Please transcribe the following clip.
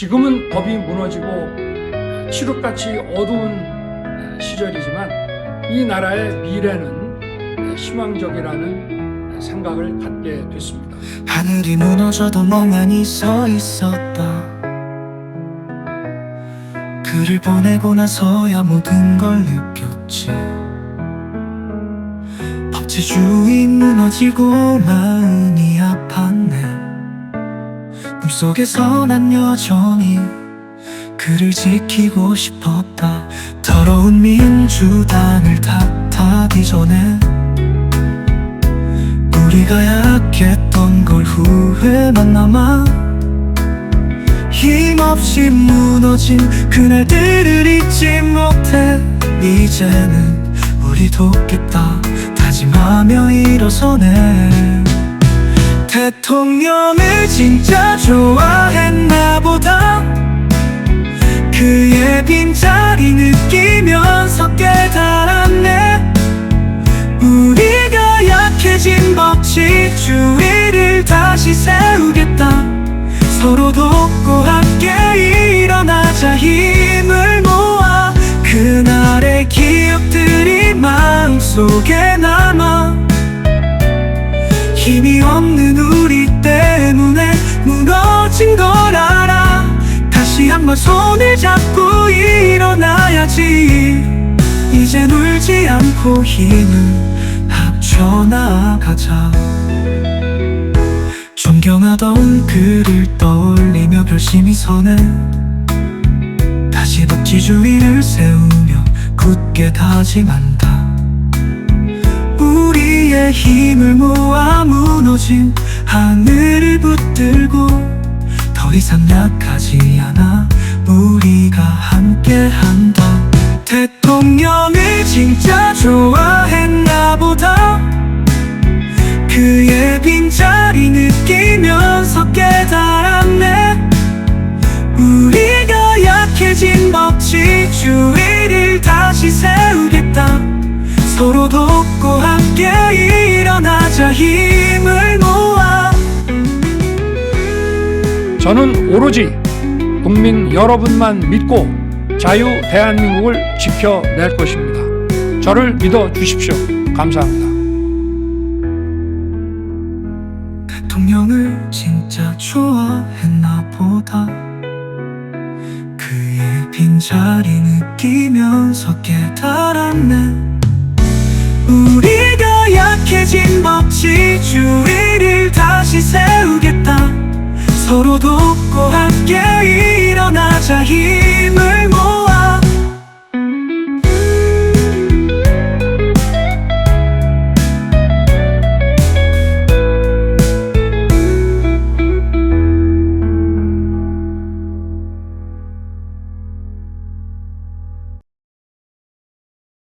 지금은 법이 무너지고 칠흑같이 어두운 시절이지만 이 나라의 미래는 희망적이라는 생각을 갖게 됐습니다. 하늘이 무너져도 멍하니 서 있었다 그를 보내고 나서야 모든 걸 느꼈지 법치주의 무너지고 마음이 꿈속에서 난 여전히 그를 지키고 싶었다. 더러운 민주당을 탓하기 전에 우리가 약했던 걸 후회만 남아 힘없이 무너진 그날들을 잊지 못해. 이제는 우리 돕겠다. 다짐하며 일어서네 대통령을 진짜 좋아했나 보다. 그의 빈자리 느끼면서 깨달았네. 우리가 약해진 법치주의를 다시 세우겠다. 서로 돕고 함께 일어나자 힘을 모아 그날의 기억들이 마음속에 남 일어나야지 이젠 울지 않고 힘을 합쳐 나가자. 존경하던 그를 떠올리며 별심이 서네 다시 법치주의를 세우며 굳게 다짐한다. 우리의 힘을 모아 무너진 하늘을 붙들고 더 이상 약하지 않아. 우리가 함께한다 대통령을 진짜 좋아했나 보다. 그의 빈자리 느끼면서 깨달았네. 우리가 약해진 법치주의를 다시 세우겠다. 서로 돕고 함께 일어나자 힘을 모아. 저는 오로지 국민 여러분만 믿고 자유 대한민국을 지켜낼 것입니다. 저를 믿어 주십시오. 감사합니다. 대통령을 진짜 좋아했나 보다 그의 빈자리 느끼면서 깨달았네 우리가 약해진 법치주의를 다시 세우겠다 서로 돕고 함께 일어나자 힘